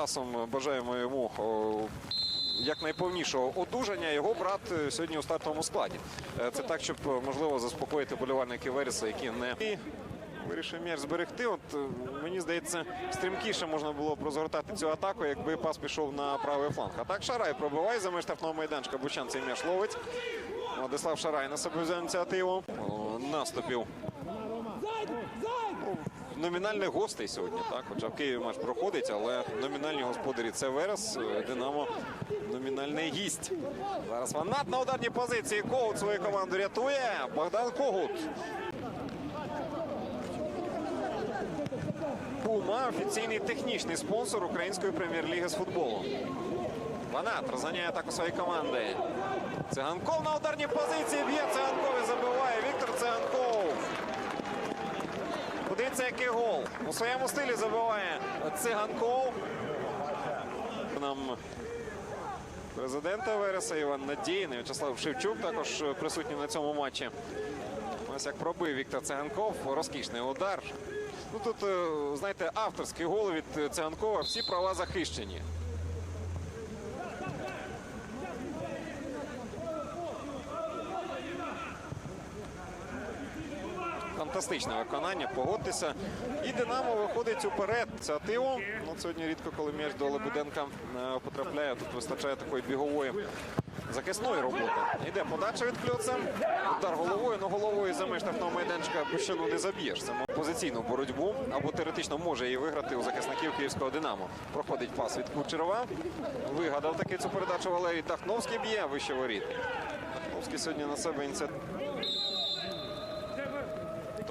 Стасом бажаємо йому якнайповнішого одужання. Його брат е, сьогодні у стартовому складі. Е, Це так, щоб е, можливо заспокоїти болівальників Вереса, які не вирішив м'яч зберегти. От мені здається, стрімкіше можна було б розгортати цю атаку, якби пас пішов на правий фланг. А так Шарай пробиває за меж штрафного майданчика. Бучан цей м'яч ловить. Владислав Шарай на себе взяв ініціативу. Наступів номінальних гостей сьогодні. Так, хоча в Києві матч проходить, але номінальні господарі це Верес, е, Динамо номінальний гість. Зараз Ванат на ударній позиції. Когут свою команду рятує. Богдан Когут. Пума офіційний технічний спонсор української прем'єр-ліги з футболу. Ванат розганяє атаку своєї команди. Циганков на ударній позиції б'є Циганков і забиває Віктор Циганков. Подивіться, який гол. У своєму стилі забиває Циганков. Нам президента Вереса Іван Надійний, В'ячеслав Шевчук також присутній на цьому матчі. Ось як пробив Віктор Циганков. Розкішний удар. Ну тут, е, знаєте, авторський гол від Циганкова. Всі права захищені. Фантастичне виконання, погодьтеся. І Динамо виходить уперед. Це Ативо. Ну, сьогодні рідко, коли м'яч до Лебеденка е, потрапляє. Тут вистачає такої бігової захисної роботи. Йде подача від кльоца. Удар головою, але головою за меж штрафного майданчика Бущину не заб'єш. Це позиційну боротьбу або теоретично може її виграти у захисників київського Динамо. Проходить пас від Кучерова. Вигадав таки цю передачу Валерій Дахновський б'є вище воріт. Дахновський сьогодні на себе ініціативу.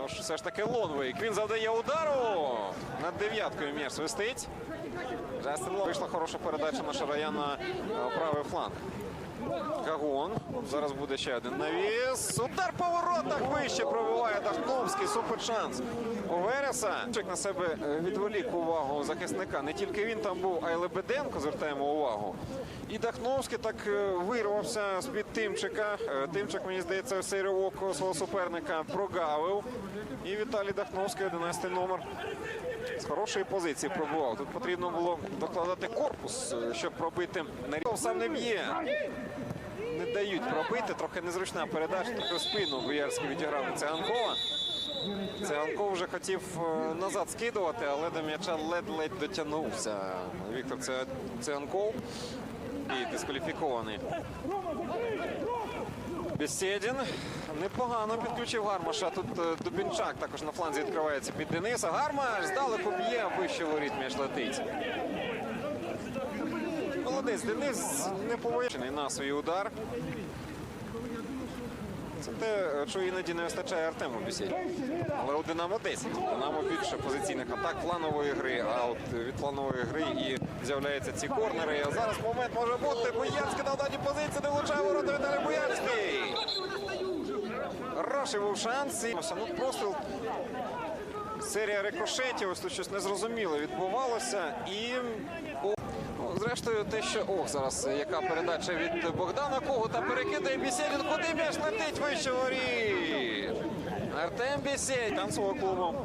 Тож все ж таки Лонвейк. Він завдає удару. Над дев'яткою м'яч свистить. Джастин Лонвейк. Вийшла хороша передача на Шараяна правий фланг. Кагон. Зараз буде ще один навіс. Удар по воротах вище пробиває Дахновський. Супер шанс. У Вереса. На себе е, відволік увагу захисника. Не тільки він там був, а й Лебеденко. Звертаємо увагу. І Дахновський так е, вирвався з-під Тимчика. Е, Тимчик, мені здається, цей ривок свого суперника прогавив. І Віталій Дахновський, 11 номер. З хорошої позиції пробував. Тут потрібно було докладати корпус, щоб пробити сам не б'є. Не дають пробити. Трохи незручна передача. Трохи спину Боярський відіграв Циганкова. Циганков вже хотів е, назад скидувати, але до м'яча ледь-ледь дотягнувся. Віктор Циганков і дискваліфікований. Бесєдін непогано підключив Гармаша. Тут е, Дубінчак також на фланзі відкривається під Дениса. Гармаш здалеку б'є, вище воріт м'яч летить. Молодець Денис не повищений на свій удар. Це те, що іноді не вистачає Артему Бесєдіну. Але у Динамо 10. У Динамо більше позиційних атак планової гри, а от від планової гри і з'являються ці корнери. А зараз момент може бути. Боярський на ударній позиції не влучає ворота Віталій Боярський. Хороший був шанс. Ну, простріл. Серія рикошетів, ось тут щось незрозуміле відбувалося. І зрештою, те, що ох, зараз яка передача від Богдана Когута перекидає Бісєдін. Куди м'яч летить вище воріт? Артем Бісєдін. Там свого клубу.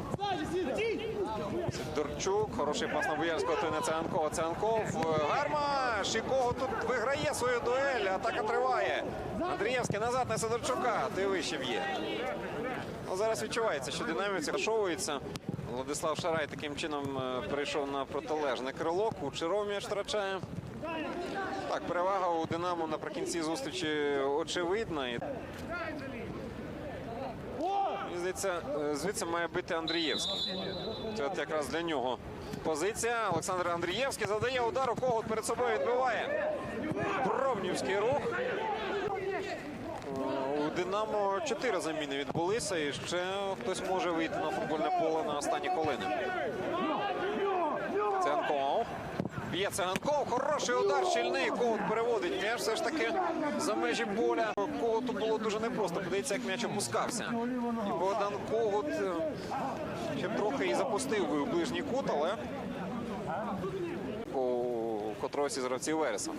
Сидорчук, хороший пас на Боярського, то не Циганкова. Циганков, е, Гармаш, і кого тут виграє свою дуель, атака триває. Андрієвський назад на Сидорчука, ти вище б'є. Ну, зараз відчувається, що динаміці розшовується. Владислав Шарай таким чином е, перейшов на протилежне крило. Кучеров м'яч втрачає. Так, перевага у Динамо наприкінці зустрічі очевидна. Мені здається, е, звідси має бити Андрієвський. Це от якраз для нього позиція. Олександр Андрієвський задає удар, у кого перед собою відбиває. Бровнівський рух. Динамо чотири заміни відбулися, і ще хтось може вийти на футбольне поле на останні хвилини. Циганков. Б'є Циганков. Хороший удар, щільний. Когут переводить м'яч. Все ж таки за межі поля. Когуту було дуже непросто. Подивіться, як м'яч опускався. І Богдан Когут е, ще трохи і запустив у ближній кут, але у котрогось із гравців Вереса.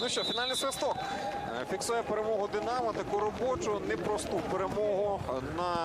Ну що, фінальний свисток. Е, Фіксує перемогу Динамо, таку робочу, непросту перемогу на